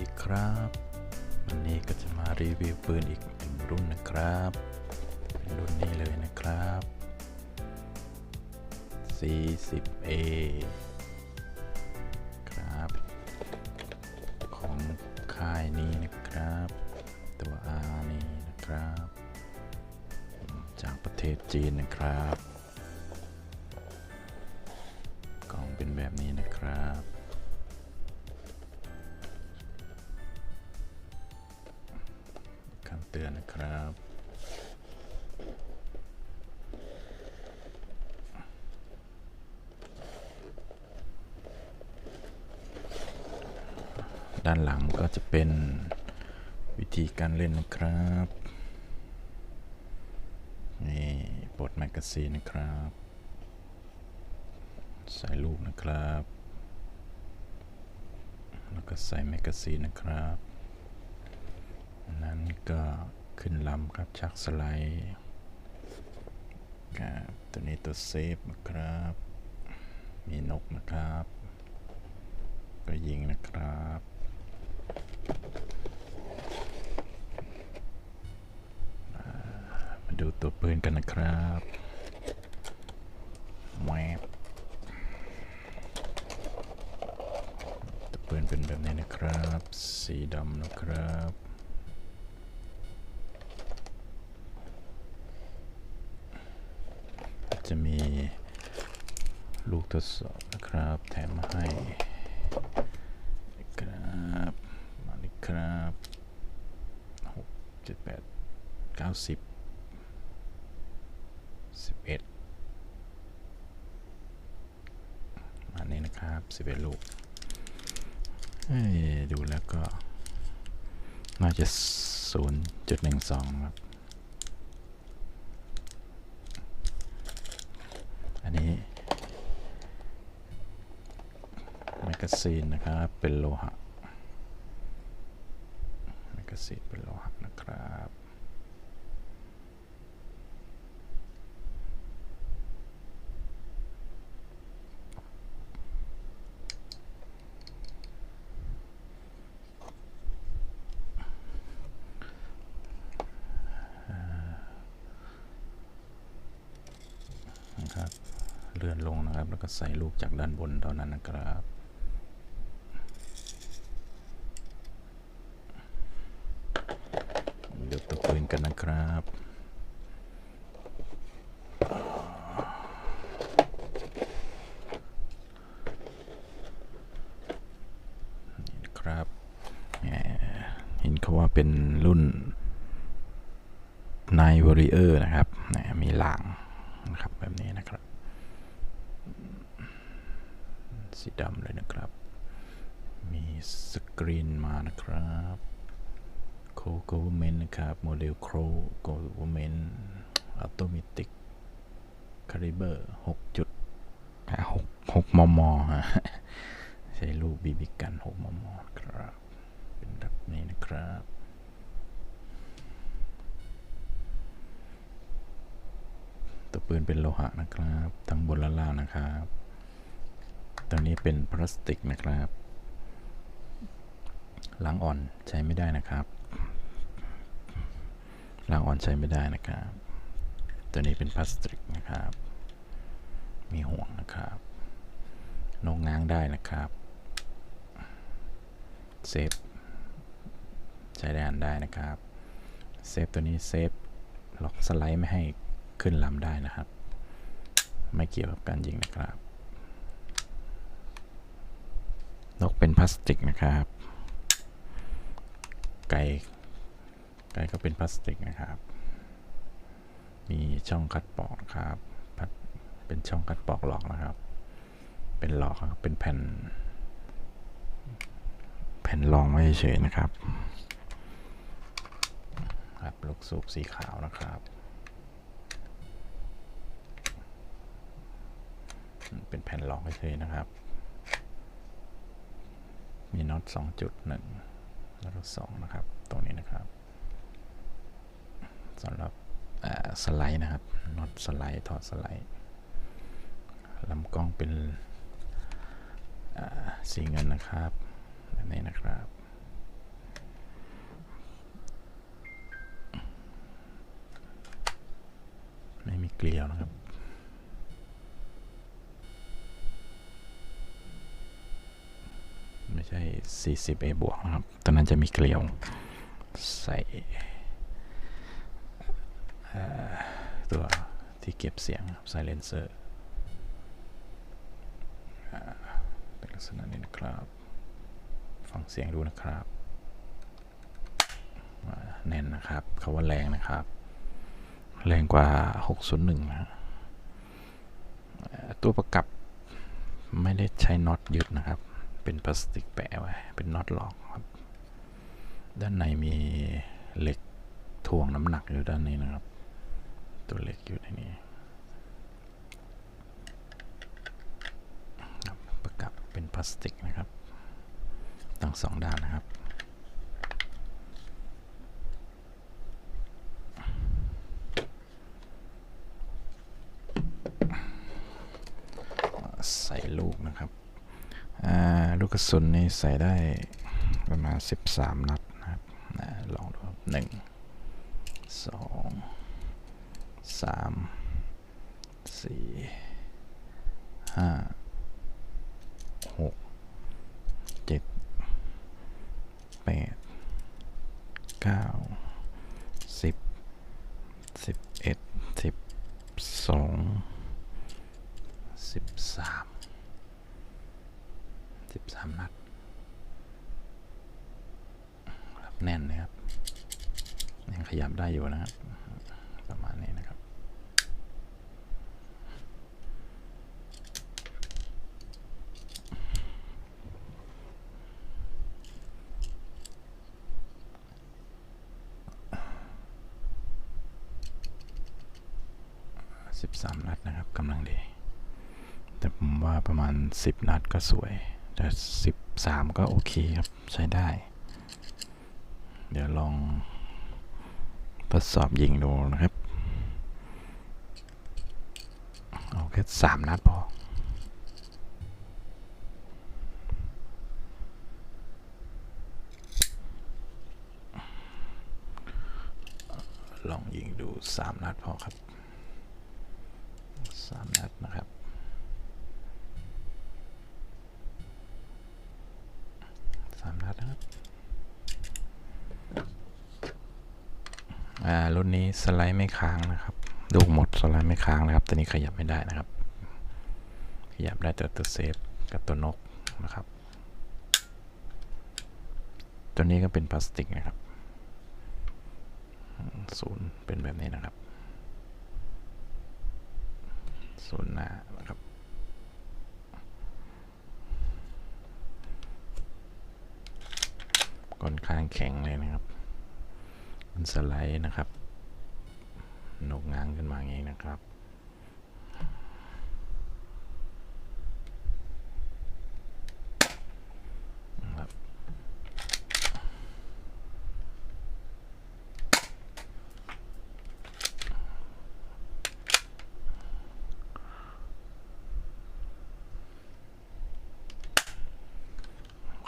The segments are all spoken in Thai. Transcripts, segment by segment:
ดีครับ วันนี้ก็จะมารีวิวปืนอีกหนึ่งรุ่นนะครับ เป็นรุ่นนี้เลยนะครับ 40A ครับ ของค่ายนี้นะครับ ตัว R นี่นะครับ จากประเทศจีนนะครับ กล่องเป็นแบบนี้นะครับ เตือนนะครับ ด้านหลังก็จะเป็นวิธีการเล่นนะครับ นี่ปลดแมกกาซีนนะครับ ใส่ลูกนะครับ แล้วก็ใส่แมกกาซีนนะครับ ก็ขึ้นลำครับชักสไลด์ครับตัวนี้ตัวเซฟนะครับ มีนกนะครับ ก็ยิงนะครับมาดูตัวปืนกันนะครับแวบตัวปืนเป็นแบบนี้นะครับ สีดำนะครับ จะมีลูกทดสอบนะครับ แถมมาให้ครับมาเลยครับหกเจ็ดแปดเก้าสิบสิบเอ็ดมานี้นะครับสิบเอ็ดลูกดูแล้วก็น่าจะศูนย์จุดหนึ่งสองครับ อันนี้แม กซีนนะครับเป็นโลหะแมกกาซีนเป็นโลหะนะครับนะครับเลื่อนลงนะครับ แล้วก็ใส่ลูกจากด้านบนเท่านั้นนะครับ เดี๋ยวตัวปืนกันนะครับ นี่นะครับแหม เห็นเขาเป็นรุ่น n i g h Warrior นะครับ มีหลางนะครับแบบนี้นะครับ สีดำเลยนะครับ มีสกรีนมานะครับโคโกเวเมนนะครับ โมเดลโคโกเวเมนอัตโตมิติกคาลิเบอร์หกจุดหกหกมมฮะใช้ลูกบีบีกันหกมมครับ เป็นแบบนี้นะครับ ตัวปืนเป็นโลหะนะครับ ทั้งบนและล่างนะครับตัวนี้เป็นพลาสติกนะครับ ล้างอ่อนใช้ไม่ได้นะครับ ล้างอ่อนใช้ไม่ได้นะครับ ตัวนี้เป็นพลาสติกนะครับ มีห่วงนะครับนงง้างได้นะครับ เซฟใช้ได้อันได้นะครับ เซฟตัวนี้เซฟล็อกสไลด์ไม่ให้ ขึ้นลำได้นะครับ ไม่เกี่ยวกับการยิงนะครับ นกเป็นพลาสติกนะครับ ไก่ไก่ก็เป็นพลาสติกนะครับ มีช่องคัดปอกนะครับ เป็นช่องคัดปอกหลอกนะครับ เป็นหลอกครับเป็นแผ่น แผ่นรองไว้เฉยนะครับครับลูกสูบสีขาวนะครับ เป็นแผ่นรองเฉยนะครับ มีน็อต2.1 แล้วก็2นะครับ ตรงนี้นะครับสำหรับสไลด์นะครับน็อตสไลด์ถอดสไลด์ลำกล้องเป็นสีเงินนะครับแบบนี้นะครับไม่มีเกลียวนะครับ ไม่ใช่ 40A บวกนะครับตอนนั้นจะมีเกลียวใส่ตัวที่เก็บเสียงครับ silencer อ่าเป็นลักษณะนี้นะครับ ฟังเสียงดูนะครับแน่นนะครับคาว่าแรงนะครับ แรงกว่า 601 นะฮะเอ่อตัวประกับไม่ได้ใช้น็อตยึดนะครับ เป็นพลาสติกแปะไว้ เป็นน็อตหลอกครับ ด้านในมีเหล็กถ่วงน้ำหนักอยู่ด้านนี้นะครับ ตัวเหล็กอยู่ในนี้ประกับเป็นพลาสติกนะครับทั้งสองด้านนะครับใส่ลูกนะครับ ลูกกระสุนนี่ใส่ได้ประมาณ 13 นัดนะครับนะลองดูครับหนึ่งสองสามสี่ห้า 13 นัดรับแน่นนะครับ ยังขยับได้อยู่นะครับ ประมาณนี้นะครับสิบสามนัดนะครับกำลังดี แต่ผมว่าประมาณสิบนัดก็สวย แต่สิบสามก็โอเคครับ ใช้ได้ เดี๋ยวลองทดสอบยิงดูนะครับ เอาแค่สามนัดพอลองยิงดูสามนัดพอครับสามนัดนะครับ สามนัดนะครับ อ่า รุ่นนี้สไลด์ไม่ค้างนะครับลูหมดสไลด์ไม่ค้างนะครับ ตัวนี้ขยับไม่ได้นะครับ ขยับได้แต่ตัวเซฟกับตัวนกนะครับ ตัวนี้ก็เป็นพลาสติกนะครับศูนย์เป็นแบบนี้นะครับศูนย์หน้านะครับค่อนข้างแข็งเลยนะครับ มันสไลด์นะครับ นกง้างขึ้นมาอย่างนี้นะครับ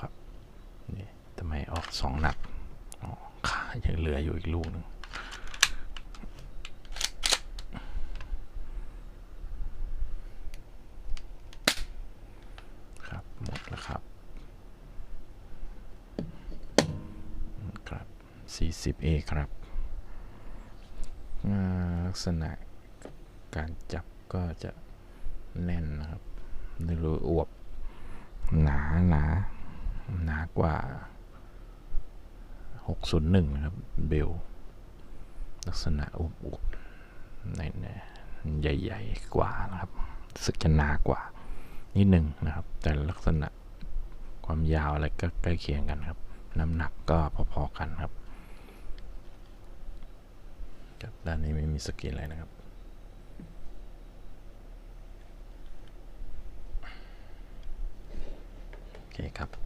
ครับ นี่ทำไมออกสองนัดอ๋อขายังเหลืออยู่อีกลูกหนึงครับ หมดแล้วครับอืมครับ 40A ครับ ลักษณะการจับก็จะแน่นนะครับหรืออวบ หนาหนาหนากว่า 601 นะครับ เบล ลักษณะอุบอุบในในใหญ่ ๆ กว่านะครับสึกจะหนากว่านิดหนึ่งนะครับ แต่ลักษณะความยาวอะไรก็ใกล้เคียงกันครับ น้ำหนักก็พอๆกันครับ ครับด้านนี้ไม่มีสกรีนอะไรนะครับ โอเคครับขอบคุณครับ